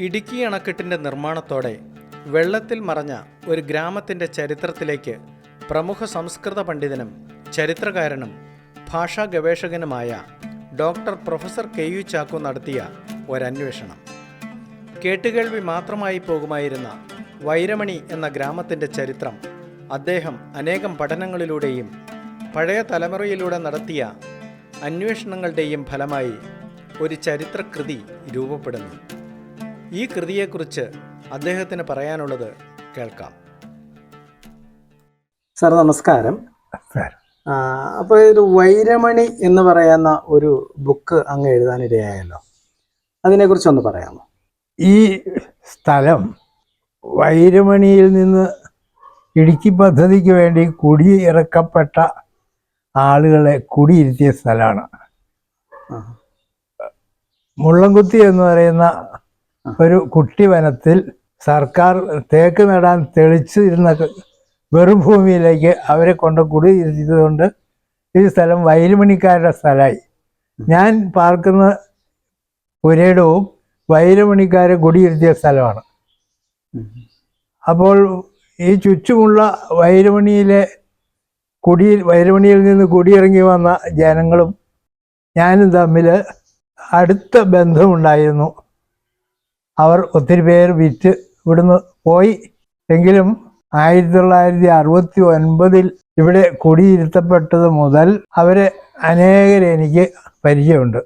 ഇടുക്കി അണക്കെട്ടിന്റെ നിർമ്മാണത്തോടെ വെള്ളത്തിൽ മറഞ്ഞ ഒരു ഗ്രാമത്തിന്റെ ചരിത്രത്തിലേക്ക് പ്രമുഖ സംസ്കൃത പണ്ഡിതനും ചരിത്രകാരനും ഭാഷാ ഗവേഷകനുമായ doctor professor K U Chacko നടത്തിയ ഒരന്വേഷണം. കേട്ടുകേൾവി മാത്രമായി പോകുമായിരുന്ന വൈരമണി എന്ന ഗ്രാമത്തിന്റെ ചരിത്രം അദ്ദേഹം അനേകം പഠനങ്ങളിലൂടെയും പഴയ തലമുറയിലൂടെ നടത്തിയ അന്വേഷണങ്ങളുടെയും ഫലമായി ഒരു ചരിത്രകൃതി രൂപപ്പെടുന്നു. ഈ കൃതിയെക്കുറിച്ച് അദ്ദേഹത്തിന് പറയാനുള്ളത് കേൾക്കാം. സാർ നമസ്കാരം. അപ്പോൾ ഇത് വൈരമണി എന്ന് പറയുന്ന ഒരു ബുക്ക് അങ്ങ് എഴുതാനിടയായല്ലോ. അതിനെക്കുറിച്ച് ഒന്ന് പറയാമോ? ഈ സ്ഥലം വൈരമണിയിൽ നിന്ന് ഇടുക്കി പദ്ധതിക്ക് വേണ്ടി കുടിയിറക്കപ്പെട്ട ആളുകളെ കുടിയിരുത്തിയ സ്ഥലമാണ്. മുള്ളംകുത്തി എന്ന് പറയുന്ന ഒരു കുട്ടി വനത്തിൽ സർക്കാർ തേക്ക് നടാൻ തെളിച്ചിരുന്ന വെറും ഭൂമിയിലേക്ക് അവരെ കൊണ്ട് കുടി കുടിയിരുത്തിയതുകൊണ്ട് ഈ സ്ഥലം വയലുമണിക്കാരുടെ സ്ഥലമായി. ഞാൻ പാർക്കുന്ന പുരയിടവും വയലുമണിക്കാര് കുടിയിരുത്തിയ സ്ഥലമാണ്. അപ്പോൾ ഈ ചുറ്റുമുള്ള വയലുമണിയിലെ കുടി വയലുമണിയിൽ നിന്ന് കുടിയിറങ്ങി വന്ന ജനങ്ങളും ഞാനും തമ്മിൽ അടുത്ത ബന്ധമുണ്ടായിരുന്നു. അവർ ഒത്തിരി പേർ വിറ്റ് ഇവിടുന്ന് പോയി. എങ്കിലും ആയിരത്തി തൊള്ളായിരത്തി അറുപത്തി ഒൻപതിൽ ഇവിടെ കുടിയിരുത്തപ്പെട്ടത് മുതൽ അവരെ അനേകരെ എനിക്ക് പരിചയമുണ്ട്.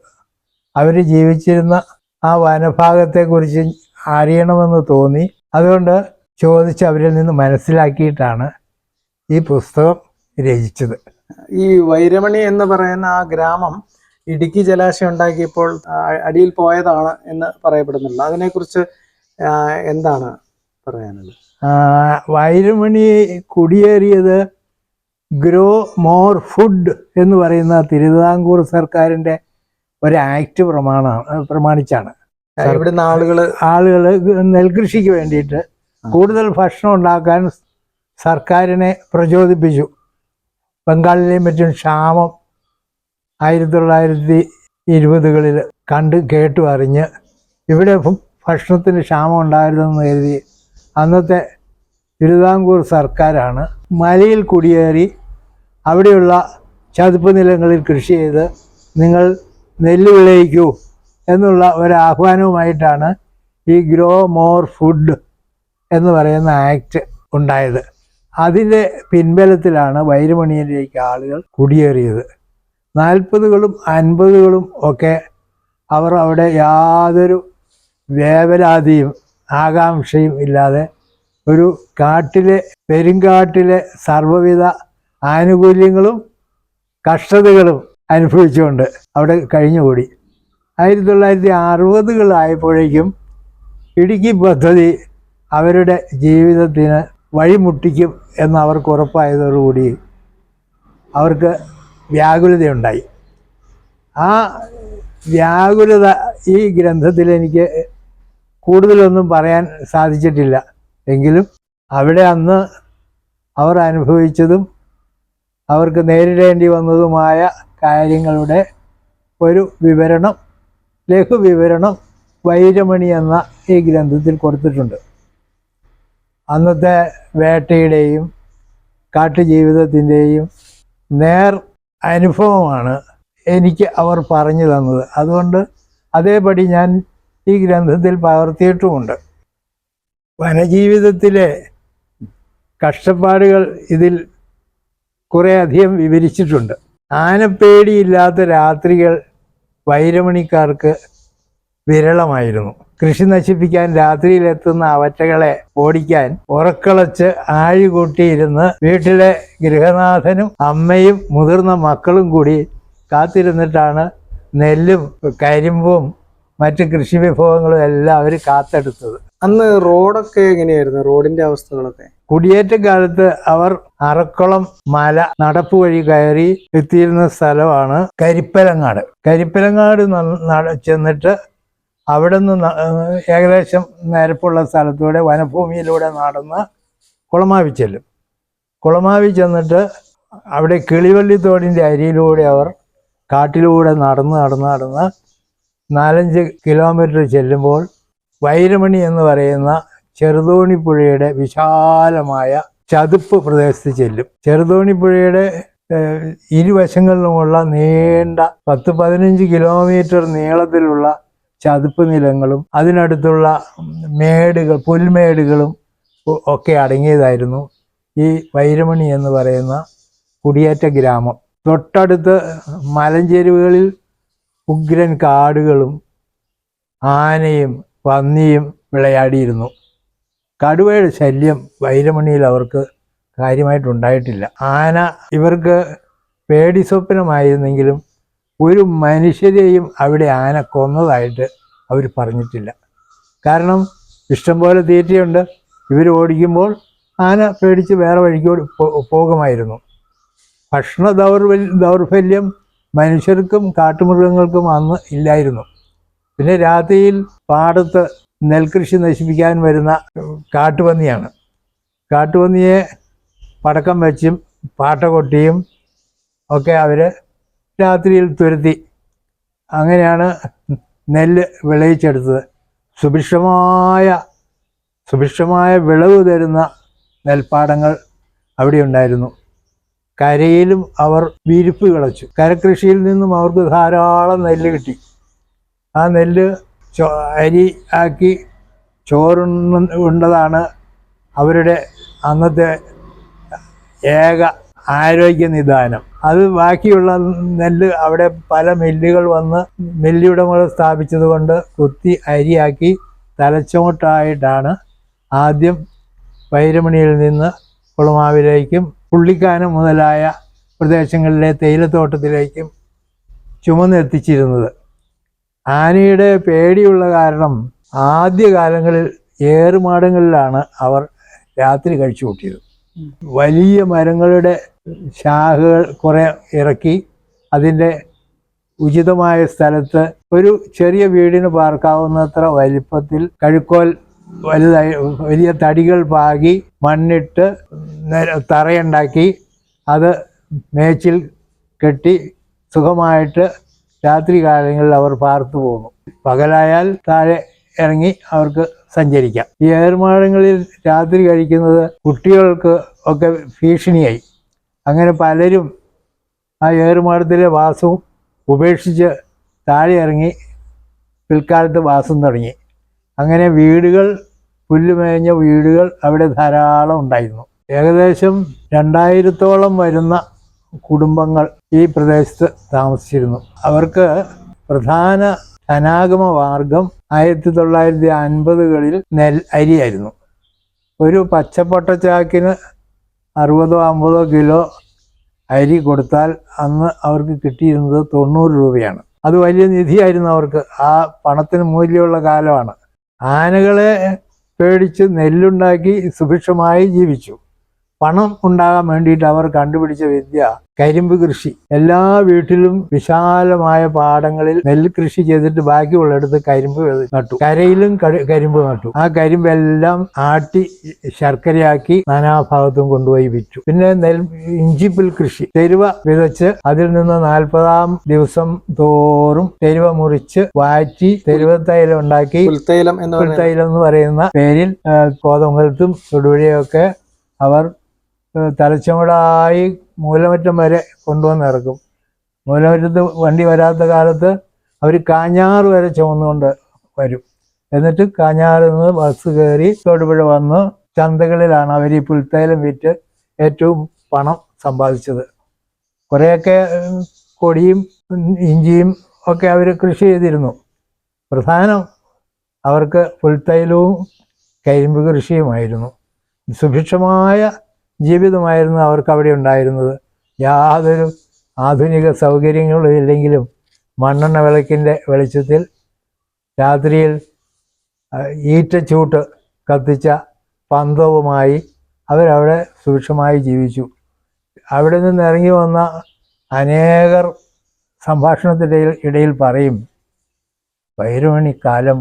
അവർ ജീവിച്ചിരുന്ന ആ വനഭാഗത്തെക്കുറിച്ച് അറിയണമെന്ന് തോന്നി. അതുകൊണ്ട് ചോദിച്ച് അവരിൽ നിന്ന് മനസ്സിലാക്കിയിട്ടാണ് ഈ പുസ്തകം രചിച്ചത്. ഈ വൈരമണി എന്ന് പറയുന്ന ആ ഗ്രാമം ഇടുക്കി ജലാശയം ഉണ്ടാക്കിയപ്പോൾ അടിയിൽ പോയതാണ് എന്ന് പറയപ്പെടുന്നുണ്ട്. അതിനെക്കുറിച്ച് എന്താണ് പറയാനുള്ളത്? വൈരമണി കുടിയേറിയത് ഗ്രോ മോർ ഫുഡ് എന്ന് പറയുന്ന തിരുവിതാംകൂർ സർക്കാരിന്റെ ഒരു ആക്ട് പ്രമാണമാണ് പ്രമാണിച്ചാണ് ഇവിടുന്ന് ആളുകൾ ആളുകൾ നെൽകൃഷിക്ക് വേണ്ടിയിട്ട് കൂടുതൽ ഭക്ഷണം ഉണ്ടാക്കാൻ സർക്കാരിനെ പ്രചോദിപ്പിച്ചു. ബംഗാളിലെയും മറ്റും ക്ഷാമം ആയിരത്തി തൊള്ളായിരത്തി ഇരുപതുകളിൽ കണ്ട് കേട്ടു അറിഞ്ഞ് ഇവിടെ ഭക്ഷണത്തിന് ക്ഷാമം ഉണ്ടായിരുന്നെന്ന് കരുതി അന്നത്തെ തിരുവിതാംകൂർ സർക്കാരാണ് മലയിൽ കുടിയേറി അവിടെയുള്ള ചതുപ്പ് നിലങ്ങളിൽ കൃഷി ചെയ്ത് നിങ്ങൾ നെല്ല് വിളയിക്കൂ എന്നുള്ള ഒരു ആഹ്വാനവുമായിട്ടാണ് ഈ ഗ്രോ മോർ ഫുഡ് എന്ന് പറയുന്ന ആക്ട് ഉണ്ടായത്. അതിന്റെ പിൻബലത്തിലാണ് വൈരമണിയിലേക്ക് ആളുകൾ കുടിയേറിയത്. നാൽപ്പതുകളും അൻപതുകളും ഒക്കെ അവർ അവിടെ യാതൊരു വേവലാതിയും ആകാംക്ഷയും ഇല്ലാതെ ഒരു കാട്ടിലെ പെരുങ്കാട്ടിലെ സർവവിധ ആനുകൂല്യങ്ങളും കഷ്ടതകളും അനുഭവിച്ചുകൊണ്ട് അവിടെ കഴിഞ്ഞുകൂടി. ആയിരത്തി തൊള്ളായിരത്തി അറുപതുകളായപ്പോഴേക്കും ഇടുക്കി പദ്ധതി അവരുടെ ജീവിതത്തിന് വഴിമുട്ടിക്കും എന്ന് അവർക്ക് ഉറപ്പായതോടുകൂടി അവർക്ക് വ്യാകുലതയുണ്ടായി. ആ വ്യാകുലത ഈ ഗ്രന്ഥത്തിൽ എനിക്ക് കൂടുതലൊന്നും പറയാൻ സാധിച്ചിട്ടില്ല. എങ്കിലും അവിടെ അന്ന് അവർ അനുഭവിച്ചതും അവർക്ക് നേരിടേണ്ടി വന്നതുമായ കാര്യങ്ങളുടെ ഒരു വിവരണം ലഘുവിവരണം വൈരമണി എന്ന ഈ ഗ്രന്ഥത്തിൽ കൊടുത്തിട്ടുണ്ട്. അന്നത്തെ വേട്ടയുടെയും കാട്ടുജീവിതത്തിന്റെയും നേർ അനുഭവമാണ് എനിക്ക് അവർ പറഞ്ഞു തന്നത്. അതുകൊണ്ട് അതേപടി ഞാൻ ഈ ഗ്രന്ഥത്തിൽ പകർത്തിയിട്ടുമുണ്ട്. വനജീവിതത്തിലെ കഷ്ടപ്പാടുകൾ ഇതിൽ കുറേ അധികം വിവരിച്ചിട്ടുണ്ട്. ആനപ്പേടിയില്ലാത്ത രാത്രികൾ വൈരമണിക്കാർക്ക് വിരളമായിരുന്നു. കൃഷി നശിപ്പിക്കാൻ രാത്രിയിലെത്തുന്ന അവറ്റകളെ ഓടിക്കാൻ ഉറക്കളച്ച് ആഴികൂട്ടിയിരുന്ന് വീട്ടിലെ ഗൃഹനാഥനും അമ്മയും മുതിർന്ന മക്കളും കൂടി കാത്തിരുന്നിട്ടാണ് നെല്ലും കരിമ്പും മറ്റ് കൃഷി വിഭവങ്ങളും എല്ലാം അവർ കാത്തെടുത്തത്. അന്ന് റോഡൊക്കെ എങ്ങനെയായിരുന്നു? റോഡിന്റെ അവസ്ഥകളൊക്കെ? കുടിയേറ്റ കാലത്ത് അവർ അറക്കുളം മല നടപ്പ് വഴി കയറി എത്തിയിരുന്ന സ്ഥലമാണ് കരിപ്പലങ്ങാട്. കരിപ്പലങ്ങാട് ചെന്നിട്ട് അവിടെ നിന്ന് ഏകദേശം നിരപ്പുള്ള സ്ഥലത്തൂടെ വനഭൂമിയിലൂടെ നടന്ന് കുളമാവി ചെല്ലും. കുളമാവി ചെന്നിട്ട് അവിടെ കിളിവള്ളി തോടിന്റെ അരിയിലൂടെ അവർ കാട്ടിലൂടെ നടന്ന് നടന്ന് നടന്ന് നാലഞ്ച് കിലോമീറ്റർ ചെല്ലുമ്പോൾ വൈരമണി എന്ന് പറയുന്ന ചെറുതോണിപ്പുഴയുടെ വിശാലമായ ചതുപ്പ് പ്രദേശത്ത് ചെല്ലും. ചെറുതോണിപ്പുഴയുടെ പുഴയുടെ ഇരുവശങ്ങളിലുമുള്ള നീണ്ട പത്ത് പതിനഞ്ച് കിലോമീറ്റർ നീളത്തിലുള്ള ചതുപ്പ് നിലങ്ങളും അതിനടുത്തുള്ള മേടുകൾ പുൽമേടുകളും ഒക്കെ അടങ്ങിയതായിരുന്നു ഈ വൈരമണി എന്ന് പറയുന്ന കുടിയേറ്റ ഗ്രാമം. തൊട്ടടുത്ത് മലഞ്ചെരുവുകളിൽ ഉഗ്രൻ കാടുകളും ആനയും പന്നിയും വിളയാടിയിരുന്നു. കടുവയുടെ ശല്യം വൈരമണിയിൽ അവർക്ക് കാര്യമായിട്ടുണ്ടായിട്ടില്ല. ആന ഇവർക്ക് പേടി സ്വപ്നമായിരുന്നെങ്കിലും ഒരു മനുഷ്യരെയും അവിടെ ആന കൊന്നതായിട്ട് അവർ പറഞ്ഞിട്ടില്ല. കാരണം ഇഷ്ടംപോലെ തീറ്റയുണ്ട്. ഇവർ ഓടിക്കുമ്പോൾ ആന പേടിച്ച് വേറെ വഴിക്ക് പോകുമായിരുന്നു. ഭക്ഷണ ദൗർബൽ ദൗർബല്യം മനുഷ്യർക്കും കാട്ടുമൃഗങ്ങൾക്കും അന്ന് ഇല്ലായിരുന്നു. പിന്നെ രാത്രിയിൽ പാടത്ത് നെൽകൃഷി നശിപ്പിക്കാൻ വരുന്ന കാട്ടുപന്നിയാണ്. കാട്ടുപന്നിയെ പടക്കം വെച്ചും പാട്ട കൊട്ടിയും ഒക്കെ അവർ രാത്രിയിൽ തുരത്തി. അങ്ങനെയാണ് നെല്ല് വിളയിച്ചെടുത്തത്. സുഭിക്ഷമായ സുഭിക്ഷമായ വിളവ് തരുന്ന നെൽപ്പാടങ്ങൾ അവിടെ ഉണ്ടായിരുന്നു. കരയിലും അവർ വിരിപ്പ് കിളച്ചു. കരകൃഷിയിൽ നിന്നും അവർക്ക് ധാരാളം നെല്ല് കിട്ടി. ആ നെല്ല് ചോ അരി ആക്കി ചോറുണ്ണ ഉണ്ടതാണ് അവരുടെ അന്നത്തെ ഏക ആരോഗ്യ നിദാനം. അത് ബാക്കിയുള്ള നെല്ല് അവിടെ പല മില്ലുകൾ വന്ന് മില്ലുടമകൾ സ്ഥാപിച്ചത് കൊണ്ട് കുത്തി അരിയാക്കി തലച്ചോട്ടായിട്ടാണ് ആദ്യം വൈരമണിയിൽ നിന്ന് കുളമാവിലേക്കും പുള്ളിക്കാനം മുതലായ പ്രദേശങ്ങളിലെ തേയിലത്തോട്ടത്തിലേക്കും ചുമന്നെത്തിച്ചിരുന്നത്. ആനയുടെ പേടിയുള്ള കാരണം ആദ്യകാലങ്ങളിൽ ഏറുമാടങ്ങളിലാണ് അവർ രാത്രി കഴിച്ചു കൂട്ടിയത് വലിയ മരങ്ങളുടെ ശാഖകൾ കുറെ ഇറക്കി അതിന്റെ ഉചിതമായ സ്ഥലത്ത് ഒരു ചെറിയ വീടിന് പാർക്കാവുന്നത്ര വലിപ്പത്തിൽ കഴുക്കോൽ വലുതായി വലിയ തടികൾ പാകി മണ്ണിട്ട് തറയുണ്ടാക്കി അത് മേച്ചിൽ കെട്ടി സുഖമായിട്ട് രാത്രി കാലങ്ങളിൽ അവർ പാർത്തു പോകുന്നു പകലായാൽ താഴെ ഇറങ്ങി അവർക്ക് സഞ്ചരിക്കാം. ഈ ഏർമാടങ്ങളിൽ രാത്രി കഴിക്കുന്നത് കുട്ടികൾക്ക് ഒക്കെ ഭീഷണിയായി. അങ്ങനെ പലരും ആ ഏറുമാടത്തിലെ വാസവും ഉപേക്ഷിച്ച് താഴെ ഇറങ്ങി പിൽക്കാലത്ത് വാസം തുടങ്ങി. അങ്ങനെ വീടുകൾ പുല്ലുമേഞ്ഞ വീടുകൾ അവിടെ ധാരാളം ഉണ്ടായിരുന്നു. ഏകദേശം രണ്ടായിരത്തോളം വരുന്ന കുടുംബങ്ങൾ ഈ പ്രദേശത്ത് താമസിച്ചിരുന്നു. അവർക്ക് പ്രധാന ധനാഗമ മാർഗം ആയിരത്തി തൊള്ളായിരത്തി അൻപതുകളിൽ നെൽ അരിയായിരുന്നു. ഒരു പച്ചപ്പൊട്ട ചാക്കിന് അറുപതോ അമ്പതോ കിലോ അരി കൊടുത്താൽ അന്ന് അവർക്ക് കിട്ടിയിരുന്നത് തൊണ്ണൂറ് രൂപയാണ്. അത് വലിയ നിധിയായിരുന്നു അവർക്ക്. ആ പണത്തിന് മൂല്യമുള്ള കാലമാണ്. ആനകളെ പേടിച്ച് നെല്ലുണ്ടാക്കി സുഭിക്ഷമായി ജീവിച്ചു. പണം ഉണ്ടാകാൻ വേണ്ടിയിട്ട് അവർ കണ്ടുപിടിച്ച വിദ്യ കരിമ്പ് കൃഷി. എല്ലാ വീട്ടിലും വിശാലമായ പാടങ്ങളിൽ നെല്ല് കൃഷി ചെയ്തിട്ട് ബാക്കിയുള്ളിടത്ത് കരിമ്പ് നട്ടു. കരയിലും കരിമ്പ് നട്ടു. ആ കരിമ്പെല്ലാം ആട്ടി ശർക്കരയാക്കി നാനാഭാഗത്തും കൊണ്ടുപോയി വിറ്റു. പിന്നെ നെൽ ഇഞ്ചിപ്പിൽ കൃഷി. തെരുവ വിതച്ച് അതിൽ നിന്ന് നാൽപ്പതാം ദിവസം തോറും തെരുവ മുറിച്ച് വാറ്റി തെരുവ തൈലം ഉണ്ടാക്കി പുൽത്തൈലം എന്ന് പറയുന്ന പേരിൽ കോതമ്പലത്തും കോതമംഗലത്തും തൊടുപുഴയൊക്കെ അവർ തലച്ചുമടായി മൂലമറ്റം വരെ കൊണ്ടുവന്ന് ഇറക്കും. മൂലമറ്റത്ത് വണ്ടി വരാത്ത കാലത്ത് അവർ കാഞ്ഞാറ് വരെ ചുമന്നുകൊണ്ട് വരും. എന്നിട്ട് കാഞ്ഞാറിൽ നിന്ന് ബസ് കയറി തൊടുപുഴ വന്ന് ചന്തകളിലാണ് അവർ ഈ പുൽത്തൈലം വിറ്റ് ഏറ്റവും പണം സമ്പാദിച്ചത്. കുറേയൊക്കെ കൊടിയും ഇഞ്ചിയും ഒക്കെ അവർ കൃഷി ചെയ്തിരുന്നു. പ്രധാനം അവർക്ക് പുൽത്തൈലവും കരിമ്പ് കൃഷിയുമായിരുന്നു. സുഭിക്ഷമായ ജീവിതമായിരുന്നു അവർക്ക് അവിടെ ഉണ്ടായിരുന്നത്. യാതൊരു ആധുനിക സൗകര്യങ്ങളും ഇല്ലെങ്കിലും മണ്ണെണ്ണ വിളക്കിന്റെ വെളിച്ചത്തിൽ രാത്രിയിൽ ഈറ്റച്ചൂട്ട് കത്തിച്ച പന്തവുമായി അവരവിടെ സൂക്ഷ്മമായി ജീവിച്ചു. അവിടെ നിന്ന് ഇറങ്ങി വന്ന അനേകർ സംഭാഷണത്തിന്റെ ഇടയിൽ പറയും വൈരമണി കാലം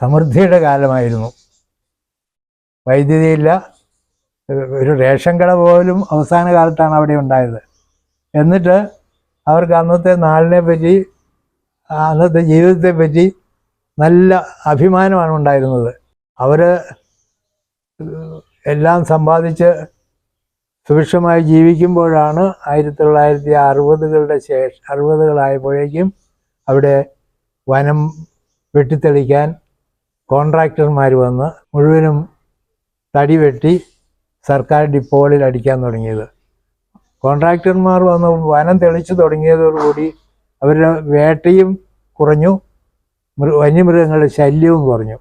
സമൃദ്ധിയുടെ കാലമായിരുന്നു. വൈദ്യുതിയില്ല ഒരു റേഷൻ കട പോലും അവസാന കാലത്താണ് അവിടെ ഉണ്ടായത്. എന്നിട്ട് അവർക്ക് അന്നത്തെ നാളിനെ പറ്റി അന്നത്തെ ജീവിതത്തെ പറ്റി നല്ല അഭിമാനമാണ് ഉണ്ടായിരുന്നത്. അവർ എല്ലാം സമ്പാദിച്ച് സുഭിക്ഷമായി ജീവിക്കുമ്പോഴാണ് ആയിരത്തി തൊള്ളായിരത്തി അറുപതുകളുടെ ശേഷം അറുപതുകളായപ്പോഴേക്കും അവിടെ വനം വെട്ടിത്തെളിക്കാൻ കോൺട്രാക്ടർമാർ വന്ന് മുഴുവനും തടി വെട്ടി സർക്കാർ ഡിപ്പോകളിൽ അടിക്കാൻ തുടങ്ങിയത്. കോൺട്രാക്ടർമാർ വന്ന് വനം തെളിച്ചു തുടങ്ങിയതോടുകൂടി അവരുടെ വേട്ടയും കുറഞ്ഞു. വന്യമൃഗങ്ങളുടെ ശല്യവും കുറഞ്ഞു.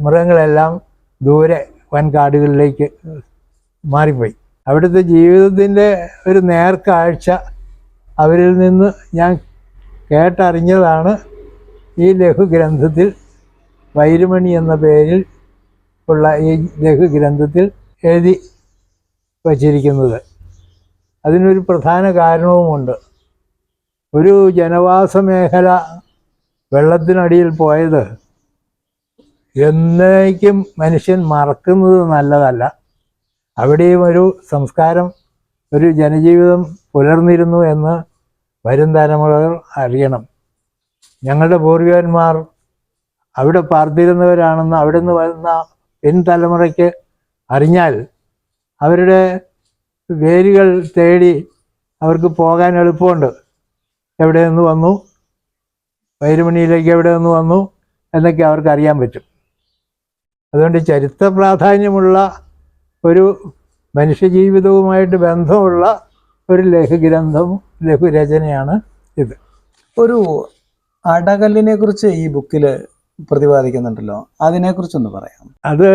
മൃഗങ്ങളെല്ലാം ദൂരെ വൻകാടുകളിലേക്ക് മാറിപ്പോയി. അവിടുത്തെ ജീവിതത്തിന്റെ ഒരു നേർക്കാഴ്ച അവരിൽ നിന്ന് ഞാൻ കേട്ടറിഞ്ഞതാണ്. ഈ ലഘുഗ്രന്ഥത്തിൽ വൈരുമണി എന്ന പേരിൽ ഉള്ള ഈ ലഘുഗ്രന്ഥത്തിൽ എഴുതി വച്ചിരിക്കുന്നത്. അതിനൊരു പ്രധാന കാരണവുമുണ്ട്. ഒരു ജനവാസ മേഖല വെള്ളത്തിനടിയിൽ പോയത് എന്നേക്കും മനുഷ്യൻ മറക്കുന്നത് നല്ലതല്ല. അവിടെയും ഒരു സംസ്കാരം ഒരു ജനജീവിതം പുലർന്നിരുന്നു എന്ന് വരും തലമുറകൾ അറിയണം. ഞങ്ങളുടെ പൂർവികന്മാർ അവിടെ പാർത്തിരുന്നവരാണെന്ന് അവിടെ നിന്ന് വരുന്ന പിൻതലമുറയ്ക്ക് അറിഞ്ഞാൽ അവരുടെ വേരുകൾ തേടി അവർക്ക് പോകാൻ എളുപ്പമുണ്ട്. എവിടെ നിന്ന് വന്നു? വൈരുമണിയിലേക്ക് എവിടെ നിന്ന് വന്നു? എന്നൊക്കെ അവർക്ക് അറിയാൻ പറ്റും. അതുകൊണ്ട് ചരിത്ര പ്രാധാന്യമുള്ള ഒരു മനുഷ്യജീവിതവുമായിട്ട് ബന്ധമുള്ള ഒരു ലഘുഗ്രന്ഥം ലഘുരചനയാണ് ഇത്. ഒരു അടകല്ലിനെ കുറിച്ച് ഈ ബുക്കിൽ പ്രതിപാദിക്കുന്നുണ്ടല്ലോ. അതിനെക്കുറിച്ചൊന്ന് പറയാം അത്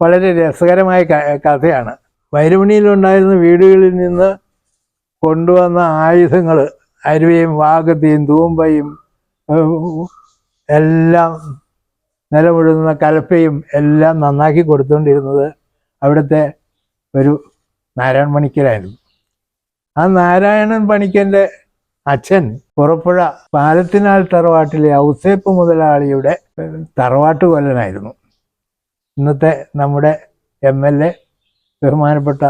വളരെ രസകരമായ കഥയാണ്. വൈരമണിയിലുണ്ടായിരുന്ന വീടുകളിൽ നിന്ന് കൊണ്ടുവന്ന ആയുധങ്ങൾ അരുവയും വാഗത്തിയും തൂമ്പയും എല്ലാം നിലമുഴുന്ന കലപ്പയും എല്ലാം നന്നാക്കി കൊടുത്തുകൊണ്ടിരുന്നത് അവിടുത്തെ ഒരു നാരായണ പണിക്കരായിരുന്നു. ആ നാരായണൻ പണിക്കന്റെ അച്ഛൻ പുറപ്പുഴ പാലത്തിനാൽ തറവാട്ടിലെ ഔസേപ്പ് മുതലാളിയുടെ തറവാട്ട് കൊല്ലനായിരുന്നു ഇന്നത്തെ നമ്മുടെ എം എൽ എ ബഹുമാനപ്പെട്ട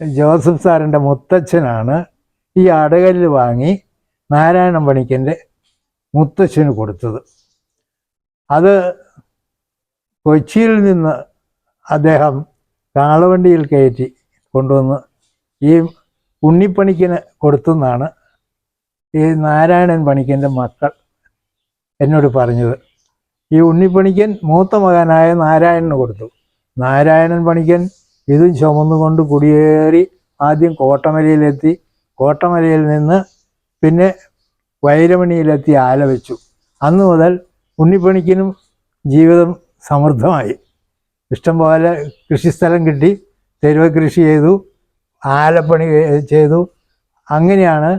ജോസഫ് സാറിന്റെ മുത്തച്ഛനാണ്. ഈ അടകല്ല് വാങ്ങി നാരായണൻ പണിക്കന്റെ മുത്തച്ഛന് കൊടുത്തത്. അത് കൊച്ചിയിൽ നിന്ന് അദ്ദേഹം കാളവണ്ടിയിൽ കയറ്റി കൊണ്ടുവന്ന് ഈ ഉണ്ണിപ്പണിക്കന് കൊടുത്തെന്നാണ് ഈ നാരായണൻ പണിക്കന്റെ മക്കൾ എന്നോട് പറഞ്ഞത്. ഈ ഉണ്ണിപ്പണിക്കൻ മൂത്ത മകനായ നാരായണന് കൊടുത്തു. നാരായണൻ പണിക്കൻ ഇതും ചുമന്നുകൊണ്ട് കുടിയേറി ആദ്യം കോട്ടമലയിലെത്തി. കോട്ടമലയിൽ നിന്ന് പിന്നെ വൈരമണിയിലെത്തി ആലവെച്ചു അന്ന് മുതൽ ഉണ്ണിപ്പണിക്കനും ജീവിതം സമൃദ്ധമായി. ഇഷ്ടംപോലെ കൃഷിസ്ഥലം കിട്ടി. തെരുവ് കൃഷി ചെയ്തു. ആലപ്പണി ചെയ്തു. അങ്ങനെയാണ്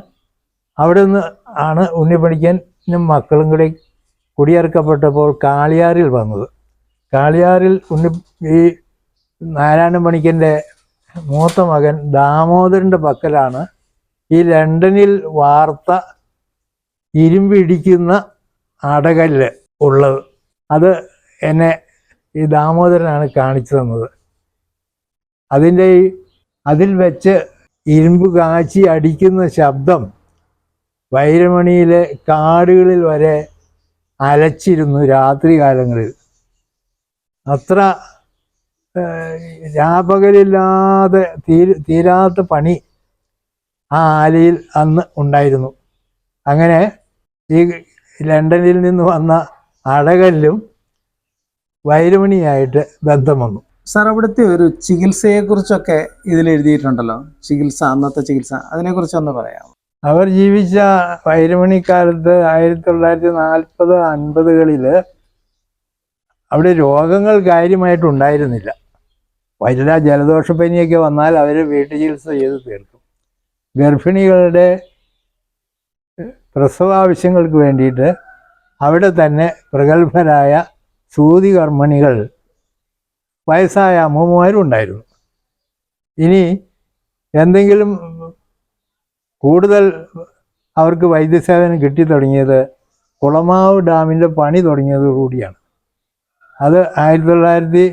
അവിടെ നിന്ന് ആണ് ഉണ്ണിപ്പണിക്കനും മക്കളും കൂടി കുടിയിറക്കപ്പെട്ടപ്പോൾ കാളിയാറിൽ വന്നത്. കാളിയാറിൽ ഉണ്ണി ഈ നാരായണ പണിക്കന്റെ മൂത്ത മകൻ ദാമോദരന്റെ പക്കലാണ് ഈ ലണ്ടനിൽ വാർത്ത ഇരുമ്പിടിക്കുന്ന അടകല്ല് ഉള്ളത്. അത് എന്നെ ഈ ദാമോദരനാണ് കാണിച്ചു തന്നത്. അതിന്റെ ഈ അതിൽ വെച്ച് ഇരുമ്പ് കാച്ചി അടിക്കുന്ന ശബ്ദം വൈരമണിയിലെ കാടുകളിൽ വരെ അലച്ചിരുന്നു രാത്രി കാലങ്ങളിൽ. അത്ര രാപകലില്ലാതെ തീര തീരാത്ത പണി ആ ആലയിൽ അന്ന് ഉണ്ടായിരുന്നു. അങ്ങനെ ഈ ലണ്ടനിൽ നിന്ന് വന്ന അടകല്ലും വൈരമണിയായിട്ട് ബന്ധം വന്നു. സാർ അവിടുത്തെ ഒരു ചികിത്സയെക്കുറിച്ചൊക്കെ ഇതിൽ എഴുതിയിട്ടുണ്ടല്ലോ ചികിത്സ അന്നത്തെ ചികിത്സ. അതിനെക്കുറിച്ചൊന്ന് പറയാം അവർ ജീവിച്ച വൈരമണിക്കാലത്ത് ആയിരത്തി തൊള്ളായിരത്തി നാൽപ്പത് അൻപതുകളിൽ അവിടെ രോഗങ്ങൾ കാര്യമായിട്ടുണ്ടായിരുന്നില്ല. വല്ല ജലദോഷപ്പനിയൊക്കെ വന്നാൽ അവർ വീട്ടു ചികിത്സ ചെയ്ത് തീർക്കും. ഗർഭിണികളുടെ പ്രസവ ആവശ്യങ്ങൾക്ക് വേണ്ടിയിട്ട് അവിടെ തന്നെ പ്രഗത്ഭരായ സൂതി കർമ്മിണികൾ വയസ്സായ അമ്മമാരും ഉണ്ടായിരുന്നു ഇനി എന്തെങ്കിലും കൂടുതൽ അവർക്ക് വൈദ്യസേവനം കിട്ടി തുടങ്ങിയത് കുളമാവ് ഡാമിന്റെ പണി തുടങ്ങിയതോടുകൂടിയാണ് അത് ആയിരത്തി തൊള്ളായിരത്തി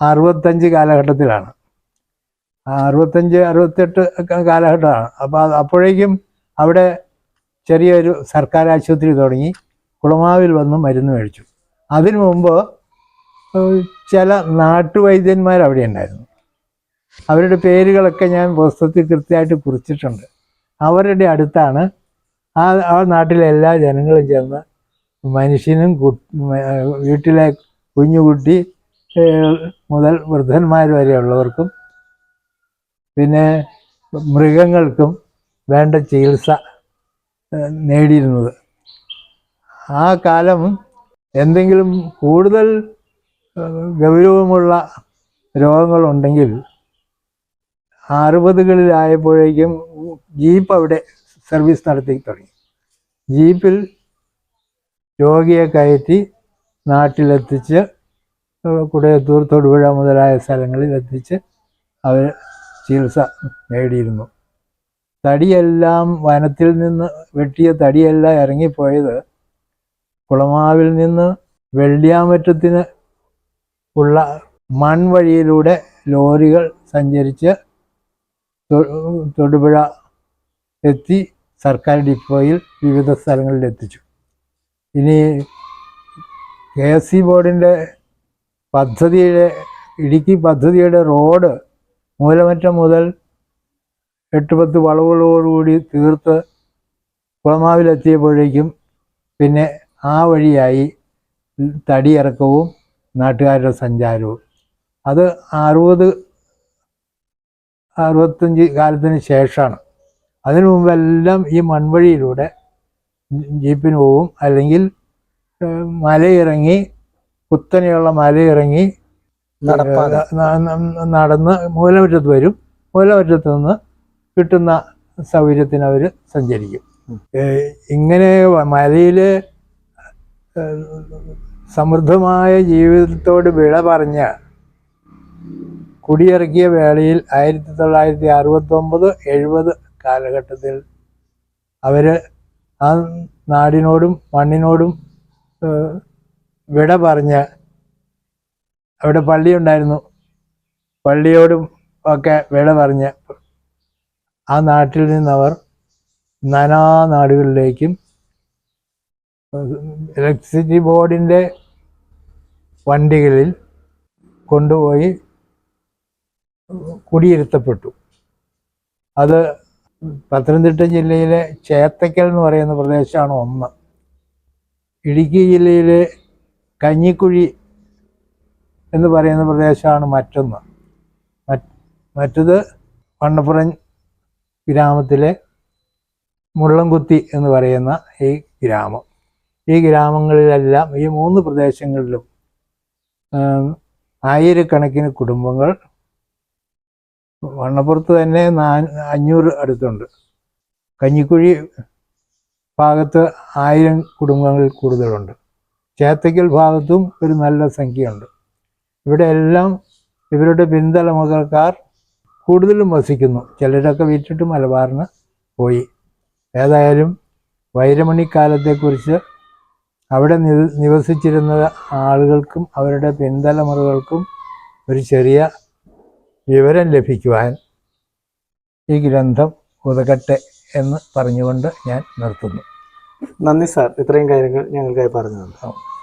അറുപത്തഞ്ച് കാലഘട്ടത്തിലാണ്. അറുപത്തഞ്ച് അറുപത്തെട്ട് കാലഘട്ടമാണ്. അപ്പോൾ അപ്പോഴേക്കും അവിടെ ചെറിയൊരു സർക്കാർ ആശുപത്രി തുടങ്ങി. കുളമാവിൽ വന്ന് മരുന്ന് മേടിച്ചു. അതിനു മുമ്പ് ചില നാട്ടുവൈദ്യന്മാർ അവിടെ ഉണ്ടായിരുന്നു. അവരുടെ പേരുകളൊക്കെ ഞാൻ പുസ്തകത്തിൽ കൃത്യമായിട്ട് കുറിച്ചിട്ടുണ്ട്. അവരുടെ അടുത്താണ്. ആ ആ നാട്ടിലെ എല്ലാ ജനങ്ങളും ചേർന്ന് മനുഷ്യനും വീട്ടിലെ കുഞ്ഞുകുട്ടി മുതൽ വൃദ്ധന്മാർ വരെയുള്ളവർക്കും പിന്നെ മൃഗങ്ങൾക്കും വേണ്ട ചികിത്സ നേടിയിരുന്നത്. ആ കാലം എന്തെങ്കിലും കൂടുതൽ ഗൗരവമുള്ള രോഗങ്ങളുണ്ടെങ്കിൽ അറുപതുകളിലായപ്പോഴേക്കും ജീപ്പ് അവിടെ സർവീസ് നടത്തി തുടങ്ങി. ജീപ്പിൽ രോഗിയെ കയറ്റി നാട്ടിലെത്തിച്ച് കുടയത്തൂർ തൊടുപുഴ മുതലായ സ്ഥലങ്ങളിൽ എത്തിച്ച് അവർ ചികിത്സ നേടിയിരുന്നു. തടിയെല്ലാം വനത്തിൽ നിന്ന് വെട്ടിയ തടിയെല്ലാം ഇറങ്ങിപ്പോയത് കുളമാവിൽ നിന്ന് വെള്ളിയാമറ്റത്തിന് ഉള്ള മൺവഴിയിലൂടെ ലോറികൾ സഞ്ചരിച്ച് തൊടുപുഴ എത്തി സർക്കാർ ഡിപ്പോയിൽ വിവിധ സ്ഥലങ്ങളിൽ എത്തിച്ചു. ഇനി കെ എസ് സി ബോർഡിന്റെ പദ്ധതിയുടെ ഇടുക്കി പദ്ധതിയുടെ റോഡ് മൂലമറ്റം മുതൽ എട്ട് പത്ത് വളവുകളോടുകൂടി തീർത്ത് കുളമാവിലെത്തിയപ്പോഴേക്കും പിന്നെ ആ വഴിയായി തടിയിറക്കവും നാട്ടുകാരുടെ സഞ്ചാരവും. അത് അറുപത് അറുപത്തഞ്ച് കാലത്തിന് ശേഷമാണ്. അതിനു മുമ്പെല്ലാം ഈ മൺവഴിയിലൂടെ ജീപ്പിന് പോവും. അല്ലെങ്കിൽ മലയിറങ്ങി കുത്തനെയുള്ള മലയിറങ്ങി നടന്ന് മൂലമറ്റത്ത് വരും. മൂലമറ്റത്ത് നിന്ന് കിട്ടുന്ന സൗകര്യത്തിന് അവർ സഞ്ചരിക്കും. ഇങ്ങനെ മലയിൽ സമൃദ്ധമായ ജീവിതത്തോട് വിള പറഞ്ഞ കുടിയിറക്കിയ വേളയിൽ ആയിരത്തി തൊള്ളായിരത്തി അറുപത്തൊമ്പത് എഴുപത് കാലഘട്ടത്തിൽ അവർ ആ നാടിനോടും മണ്ണിനോടും വിട പറഞ്ഞ് അവിടെ പള്ളിയുണ്ടായിരുന്നു പള്ളിയോടും ഒക്കെ വിട പറഞ്ഞ് ആ നാട്ടിൽ നിന്നവർ നാനാ നാടുകളിലേക്കും ഇലക്ട്രിസിറ്റി ബോർഡിന്റെ വണ്ടികളിൽ കൊണ്ടുപോയി കുടിയിരുത്തപ്പെട്ടു. അത് പത്തനംതിട്ട ജില്ലയിലെ ചേത്തക്കൽ എന്ന് പറയുന്ന പ്രദേശമാണ് ഒന്ന്. ഇടുക്കി ജില്ലയിലെ കഞ്ഞിക്കുഴി എന്ന് പറയുന്ന പ്രദേശമാണ് മറ്റൊന്ന്. മറ്റ് മറ്റത് വണ്ണപ്പുറം ഗ്രാമത്തിലെ മുള്ളംകുത്തി എന്ന് പറയുന്ന ഈ ഗ്രാമം. ഈ ഗ്രാമങ്ങളിലെല്ലാം ഈ മൂന്ന് പ്രദേശങ്ങളിലും ആയിരക്കണക്കിന് കുടുംബങ്ങൾ വണ്ണപ്പുറത്ത് തന്നെ അഞ്ഞൂറ് അടുത്തുണ്ട്. കഞ്ഞിക്കുഴി ഭാഗത്ത് ആയിരം കുടുംബങ്ങളിൽ കൂടുതലുണ്ട്. ചേത്തയ്ക്കൽ ഭാഗത്തും ഒരു നല്ല സംഖ്യയുണ്ട്. ഇവിടെ എല്ലാം ഇവരുടെ പിൻതലമുറക്കാർ കൂടുതലും വസിക്കുന്നു. ചിലരൊക്കെ വിറ്റിട്ട് മലബാറിന് പോയി. ഏതായാലും വൈരമണിക്കാലത്തെക്കുറിച്ച് അവിടെ നിവസിച്ചിരുന്ന ആളുകൾക്കും അവരുടെ പിൻതലമുറകൾക്കും ഒരു ചെറിയ വിവരം ലഭിക്കുവാൻ ഈ ഗ്രന്ഥം ഉതകട്ടെ എന്ന് പറഞ്ഞുകൊണ്ട് ഞാൻ നിർത്തുന്നു. നന്ദി സാർ. ഇത്രയും കാര്യങ്ങൾ ഞങ്ങൾക്കായി പറഞ്ഞു തന്നു